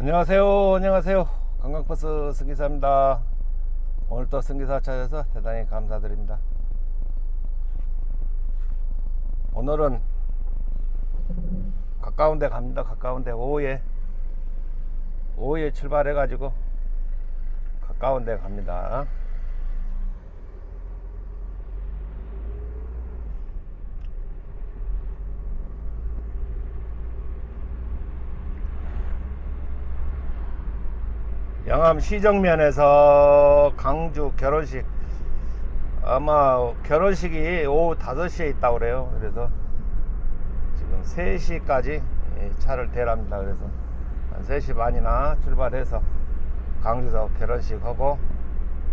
안녕하세요. 안녕하세요. 관광버스 승기사입니다. 오늘 또 승기사 찾아서 대단히 감사드립니다. 오늘은 가까운 데 갑니다. 가까운 데 오후에 오후에 출발해 가지고 가까운 데 갑니다. 영암 시정면에서 강주 결혼식. 아마 결혼식이 오후 5시에 있다고 그래요. 그래서 지금 3시까지 차를 대랍니다. 그래서 한 3시 반이나 출발해서 강주에서 결혼식 하고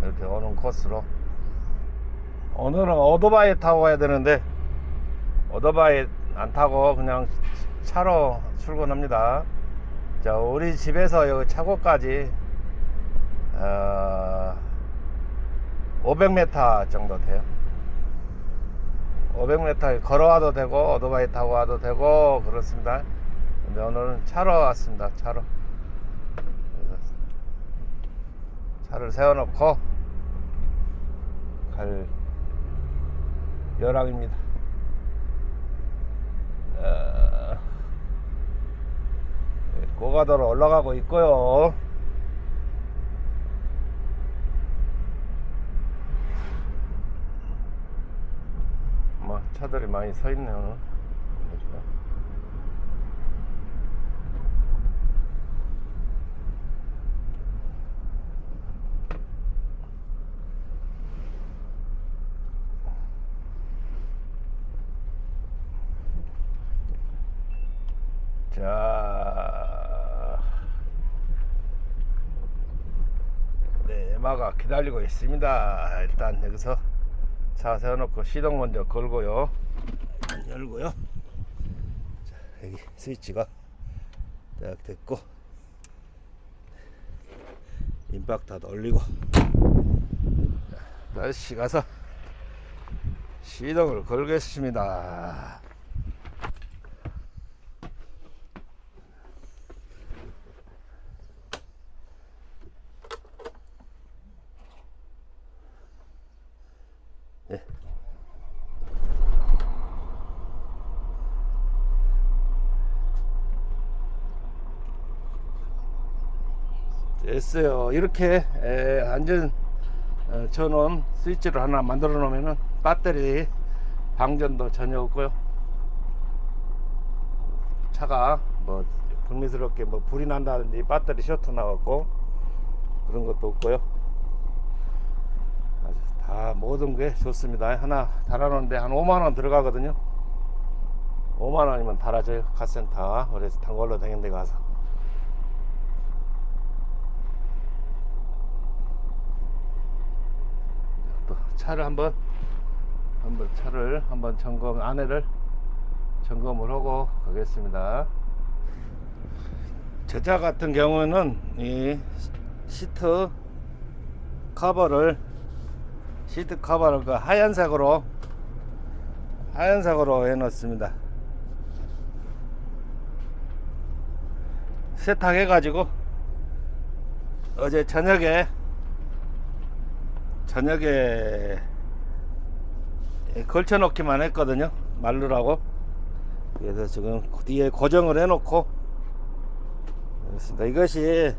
이렇게 오는 코스로. 오늘은 오토바이 타고 가야 되는데 오토바이 안 타고 그냥 차로 출근합니다. 자 우리 집에서 여기 차고까지 어, 500m 정도 돼요. 500m 걸어와도 되고 오토바이 타고 와도 되고 그렇습니다. 근데 오늘은 차로 왔습니다. 차로. 차를 세워놓고 갈 여랑입니다. 어, 고가도로 올라가고 있고요. 뭐 차들이 많이 서 있네요. 자, 네, 에마가 기다리고 있습니다. 일단 여기서 차 세워놓고 시동 먼저 걸고요. 안 열고요. 자, 여기 스위치가 딱 됐고 임박타도 올리고 자, 다시 가서 시동을 걸겠습니다. 예. 됐어요. 이렇게 에, 안전 어, 전원 스위치를 하나 만들어 놓으면은 배터리 방전도 전혀 없고요. 차가 뭐 불미스럽게 뭐 불이 난다든지 배터리 쇼트 나왔고 그런 것도 없고요. 다 모든 게 좋습니다. 하나 달아놓는데 한 5만원 들어가거든요. 5만원이면 달아줘요. 카센터. 그래서 단골로 다니는 데 가서. 또 차를 한번, 한번 차를 한번 점검, 안에를 점검을 하고 가겠습니다. 저자 같은 경우는 이 시트 커버를 시트 커버를 그 하얀색으로 하얀색으로 해 놓습니다 세탁해 가지고 어제 저녁에 저녁에 걸쳐 놓기만 했거든요. 말르라고. 그래서 지금 뒤에 고정을 해 놓고 이것이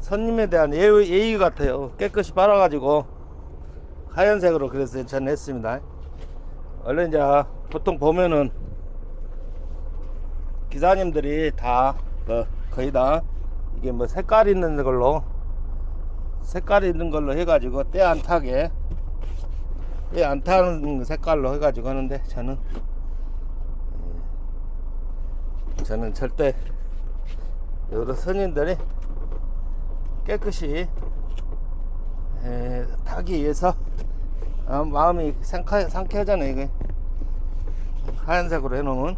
손님에 대한 예의, 예의 같아요. 깨끗이 빨아 가지고 하얀색으로 그래서 저는 했습니다. 원래 이제 보통 보면은 기사님들이 다뭐 거의 다 이게 뭐 색깔 있는 걸로 색깔 있는 걸로 해가지고 때 안 타게. 때 안 타는 색깔로 해가지고 하는데 저는 예, 저는 절대 여러 선인들이 깨끗이 에, 타기 위해서 아, 마음이 상쾌, 상쾌하잖아요 이게. 하얀색으로 해놓으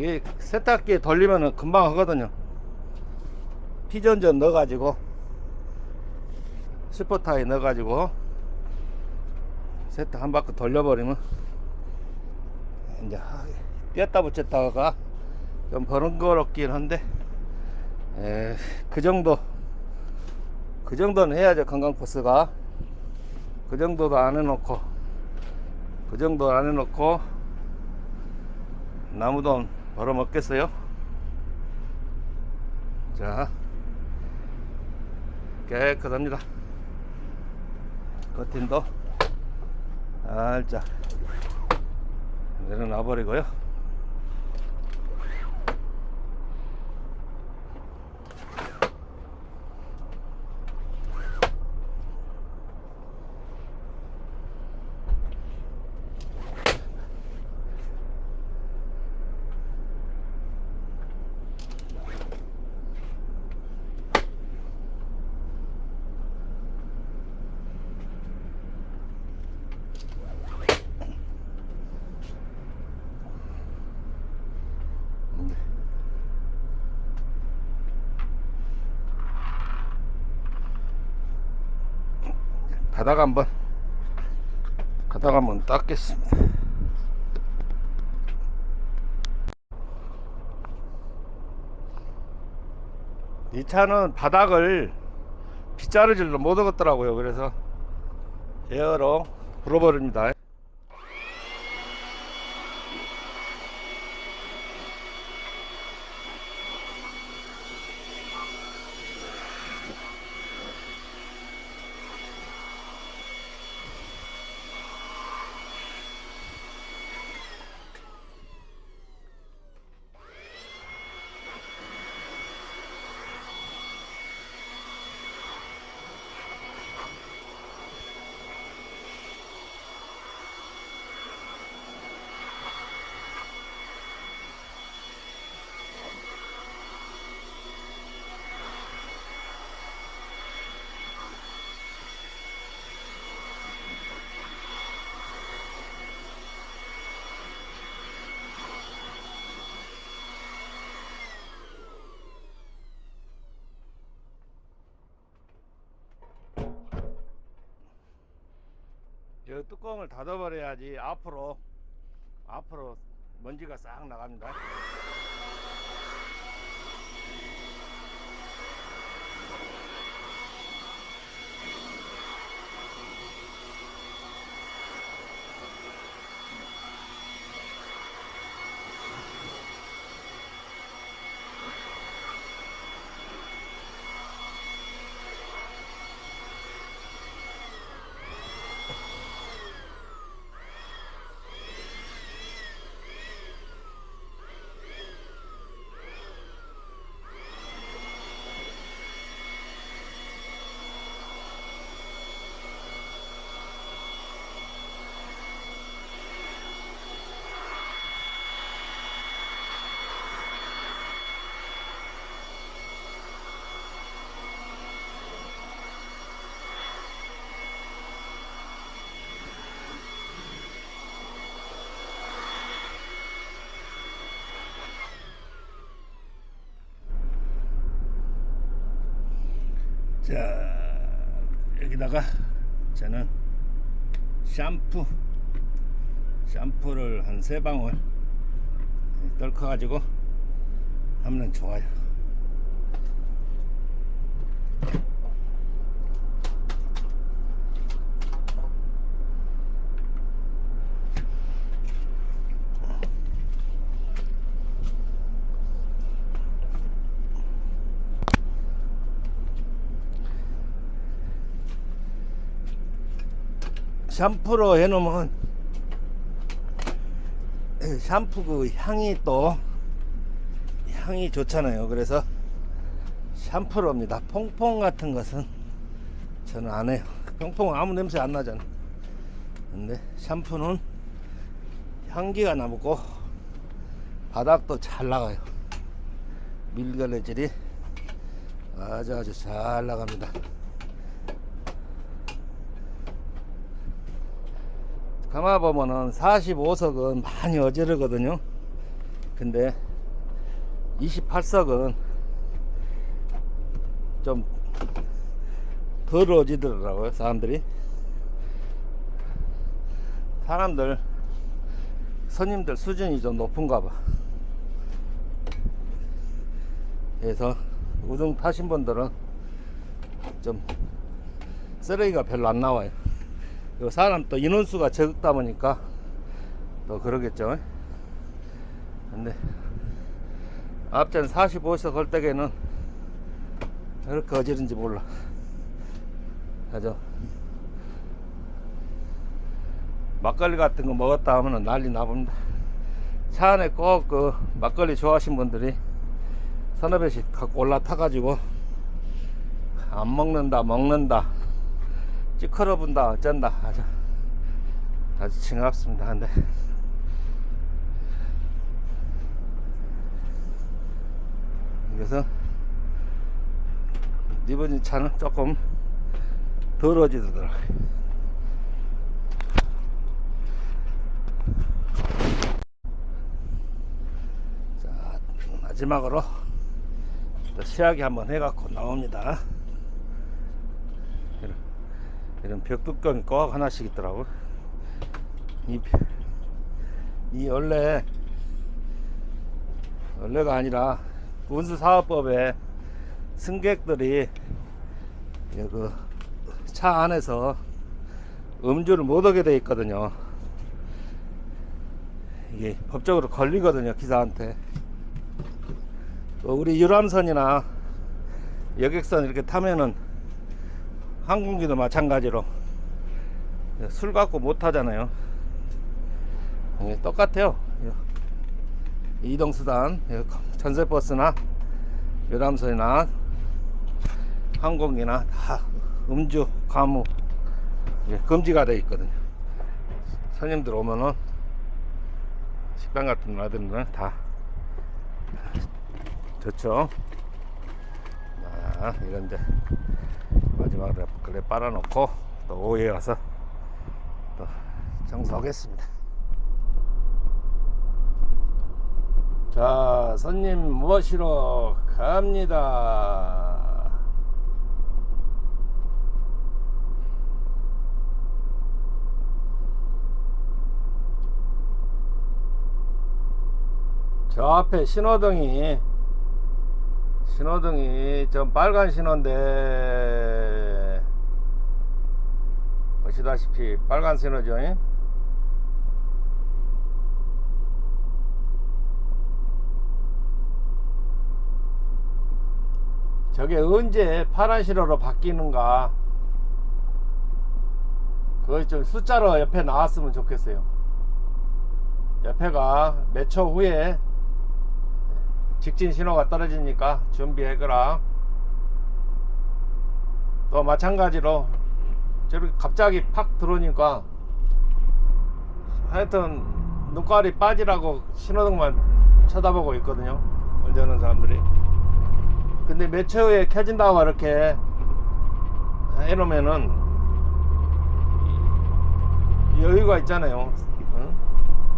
이게 세탁기에 돌리면은 금방 하거든요. 피전전 넣어가지고 슈퍼타에 넣어가지고 세탁 한 바퀴 돌려버리면 이제 하- 뗐다 붙였다가 좀 버릇거롭긴 한데 에, 그 정도 그 정도는 해야죠 관광버스가 그 정도도 안 해놓고 그 정도 안 해놓고 나무돈 벌어먹겠어요? 자 깨끗합니다. 커튼도 살짝 내려놔 버리고요 바닥 한번 바닥 한번 닦겠습니다. 이 차는 바닥을 빗자루질로 못 얻었더라고요. 그래서 에어로 불어버립니다. 이 뚜껑을 닫아버려야지 앞으로 앞으로 먼지가 싹 나갑니다. 자 여기다가 저는 샴푸 샴푸를 한 세 방울 떨커 가지고 하면 좋아요 샴푸로 해놓으면 샴푸 그 향이 또 향이 좋잖아요. 그래서 샴푸로 합니다. 퐁퐁 같은 것은 저는 안 해요. 퐁퐁 아무 냄새 안 나잖아. 근데 샴푸는 향기가 남고 바닥도 잘 나가요. 밀걸레질이 아주 아주 잘 나갑니다. 가만 보면은 45석은 많이 어지르거든요. 근데 28석은 좀 더러워지더라고요 사람들이. 사람들 손님들 수준이 좀 높은가 봐. 그래서 우등 타신 분들은 좀 쓰레기가 별로 안 나와요 그리고 사람 또 인원수가 적다 보니까 또 그러겠죠. 근데 앞전 45석 걸 때에는 이렇게 어지른지 몰라. 그죠? 막걸리 같은 거 먹었다 하면 난리 나봅니다. 차 안에 꼭 그 막걸리 좋아하시는 분들이 서너 배씩 갖고 올라타 가지고 안 먹는다 먹는다 찌커러 분다 어쩐다. 아주 아주 징그럽습니다. 근데. 그래서 이번 차는 조금 덜어지더라고요. 자 마지막으로 또 시야기 한번 해갖고 나옵니다 이런 벽두경이 꼭 하나씩 있더라고 이, 이 원래 원래가 아니라 운수사업법에 승객들이 그 차 안에서 음주를 못 하게 돼 있거든요. 이게 법적으로 걸리거든요 기사한테. 또 우리 유람선이나 여객선 이렇게 타면은 항공기도 마찬가지로 술 갖고 못 타잖아요. 이게 똑같아요. 이동수단 전세버스나 유람선이나 항공기나 다 음주 예, 금지가 되어 있거든요 손님들 오면은 식당 같은 데 놔두면 다 좋죠 아, 이런데 마지막으로 그래 빨아놓고 또 오후에 와서 또 청소하겠습니다 자, 손님 모시러 갑니다. 저 앞에 신호등이 신호등이 좀 빨간 신호인데 보시다시피 빨간 신호죠. 잉? 저게 언제 파란 신호로 바뀌는가 그걸 좀 숫자로 옆에 나왔으면 좋겠어요 옆에가 몇 초 후에 직진 신호가 떨어지니까 준비해거라 또 마찬가지로 저렇게 갑자기 팍 들어오니까 하여튼 눈깔이 빠지라고 신호등만 쳐다보고 있거든요 운전하는 사람들이 근데 몇 초에 켜진다고 이렇게 해놓으면은 여유가 있잖아요. 응?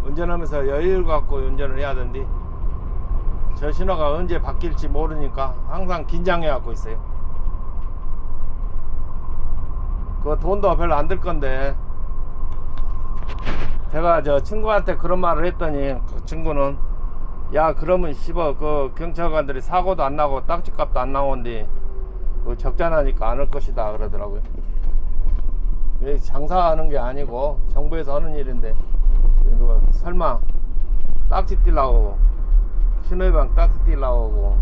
운전하면서 여유를 갖고 운전을 해야 되는데 저 신호가 언제 바뀔지 모르니까 항상 긴장해 갖고 있어요. 그 돈도 별로 안 들 건데. 제가 저 친구한테 그런 말을 했더니 그 친구는 야 그러면 씨발 그 경찰관들이 사고도 안 나고 딱지값도 안 나오는데 그 적자나니까 안할 것이다. 그러더라고요. 왜 장사하는 게 아니고 정부에서 하는 일인데 그리고 설마 딱지 뛸라고 신호위반 딱지 뛸라고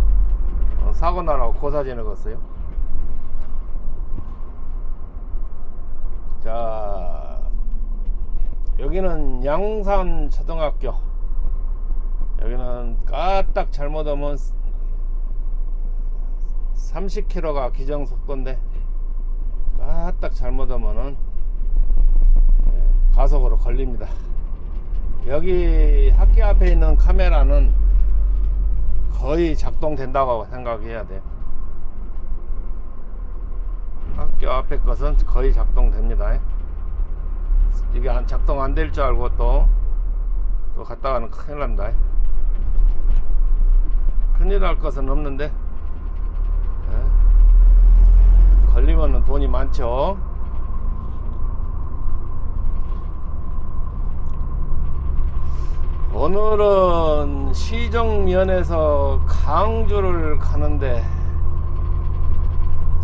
어, 사고 나라고 고사 지내겠어요 자 여기는 양산 초등학교 여기는 까딱 잘못하면 30km가 기정 속도인데 까딱 잘못하면은 예, 가속으로 걸립니다. 여기 학교 앞에 있는 카메라는 거의 작동된다고 생각해야 돼요. 학교 앞에 것은 거의 작동됩니다. 이게 안 작동 안 될 줄 알고 또 또 갔다가는 큰일 납니다. 큰일 날 것은 없는데 예? 걸리면은 돈이 많죠. 오늘은 시정면에서 강주를 가는데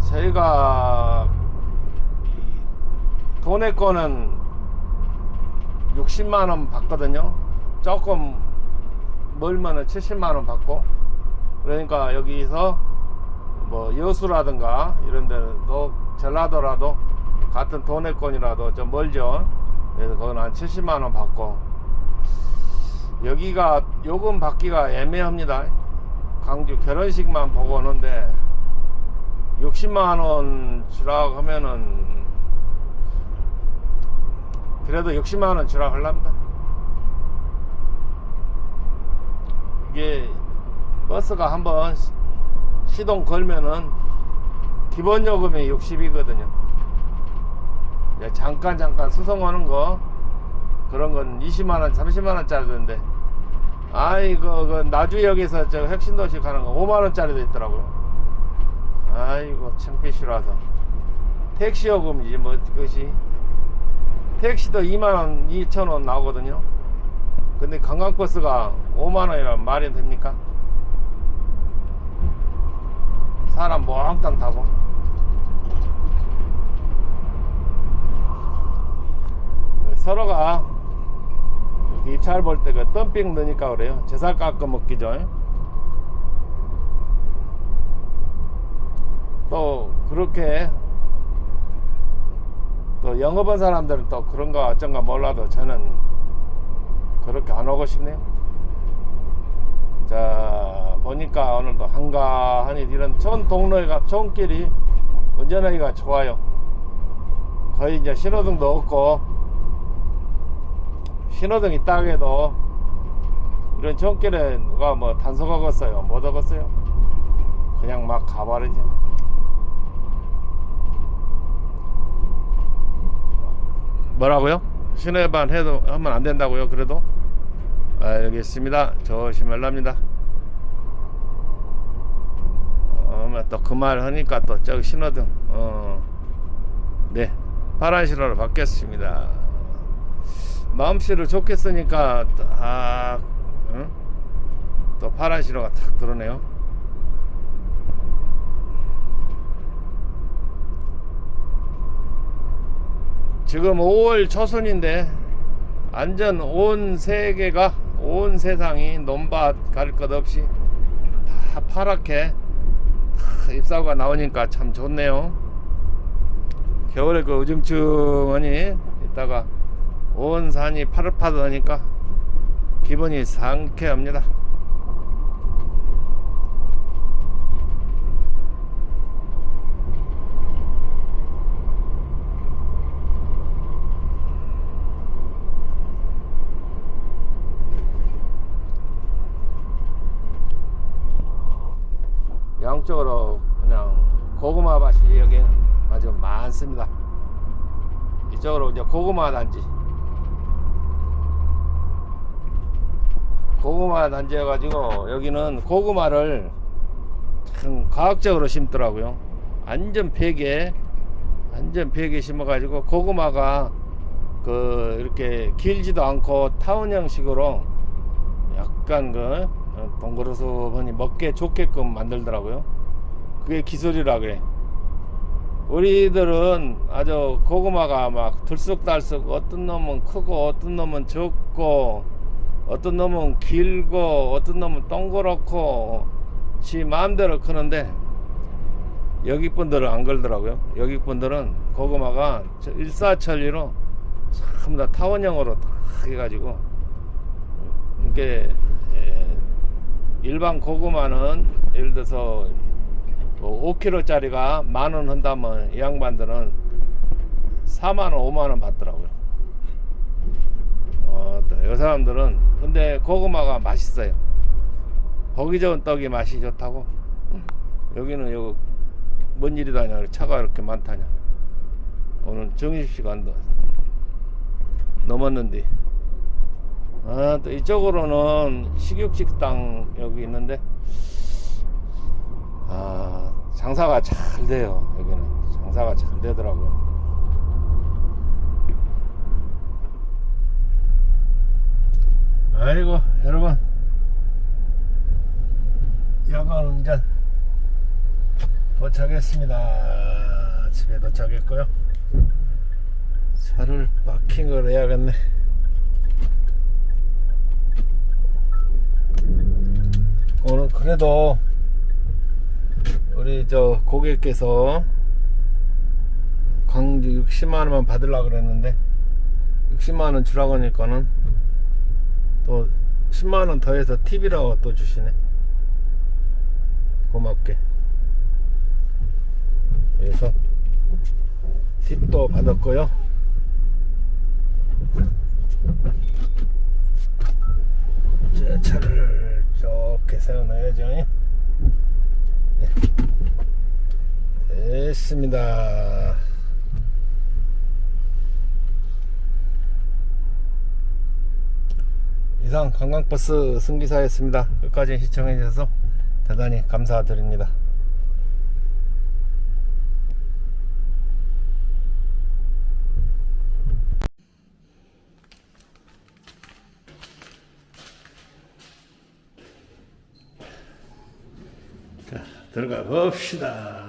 저희가 이 도내권은 60만원 받거든요. 조금 멀면은 70만원 받고. 그러니까 여기서 뭐 여수라든가 이런 데도 전라도라도 같은 도내권이라도 좀 멀죠. 그래서 그건 한 70만원 받고 여기가 요금 받기가 애매합니다. 강주 결혼식만 보고 오는데 60만 원 주라고 하면은 그래도 60만 원 주라고 하랍니다. 이게 버스가 한번 시- 시동 걸면은 기본 요금이 60이거든요. 잠깐 잠깐 수송하는 거 그런 건 20만원, 30만원짜리던데. 아이고, 그 나주역에서 저 핵심도시 가는 거 5만원짜리도 있더라고요. 아이고, 창피 싫어서. 택시 요금이지, 뭐, 그것이. 택시도 2만원, 2천원 나오거든요. 근데 관광버스가 5만원이라면 말이 됩니까? 사람 몽땅 타고. 서로가 입찰 볼 때 그 덤핑 넣으니까 그래요. 제살 깎아 먹기죠. 또 그렇게 또 영업한 사람들은 또 그런가 어쩐가 몰라도 저는 그렇게 안 오고 싶네요. 자 보니까 오늘도 한가하니 이런 전 동로가 좋은 길이 운전하기가 좋아요. 거의 이제 신호등도 없고 신호등이 딱 해도 이런 전길에 누가 뭐 단속 하겠어요? 못 하겠어요? 그냥 막 가버리지. 뭐라고요? 신호위반 해도 하면 안 된다고요? 그래도? 알겠습니다. 조심하랍니다. 어, 또그 말 하니까 또 저기 신호등, 어, 네, 파란 신호로 바뀌었습니다. 마음씨를 좋게 쓰니까 아, 응? 또 파란 신호가 탁 들어오네요. 지금 5월 초순인데 완전 온 세계가 온 세상이 논밭 갈것 없이 다 파랗게 다 잎사구가 나오니까 참 좋네요. 겨울에 그 우중충하니 있다가 온 산이 파릇파릇하니까 기분이 상쾌합니다. 양쪽으로 그냥 고구마 밭이 여기 아주 많습니다. 이쪽으로 이제 고구마 단지. 고구마 단지여가지고 여기는 고구마를 참 과학적으로 심더라고요. 완전 폐게, 완전 폐게 심어가지고 고구마가 그 이렇게 길지도 않고 타원 형식으로 약간 그 동그라스하니 먹게 좋게끔 만들더라고요. 그게 기술이라 그래. 우리들은 아주 고구마가 막 들쑥달쑥 어떤 놈은 크고 어떤 놈은 적고 어떤 놈은 길고 어떤 놈은 동그랗고 지 마음대로 크는데 여기 분들은 안 걸더라고요. 여기 분들은 고구마가 저 일사천리로 전부 다 타원형으로 딱 해가지고 이게 예, 일반 고구마는 예를 들어서 5kg짜리가 만 원 한다면 이 양반들은 4만 원, 5만 원 받더라고요. 어, 이 사람들은 근데 고구마가 맛있어요. 보기 좋은 떡이 맛이 좋다고. 여기는 요뭔 일이다냐 차가 이렇게 많다냐. 오늘 정시시간도 넘었는데. 아, 또 이쪽으로는 식육식당 여기 있는데 아 장사가 잘 돼요 여기는 장사가 잘 되더라고요 아이고 여러분. 야간 운전 도착했습니다. 집에 도착했고요. 차를 파킹을 해야겠네. 오늘 그래도 우리 저 고객께서 광주 60만원만 받으려고 그랬는데 60만원 주라고 하니까는 또 10만원 더해서 팁이라고 또 주시네. 고맙게. 그래서 팁도 받았고요. 제 차를 좋게 세워놔야죠. 예. 됐습니다 이상 관광버스 승기사였습니다 끝까지 시청해 주셔서 대단히 감사드립니다 자, 들어가 봅시다.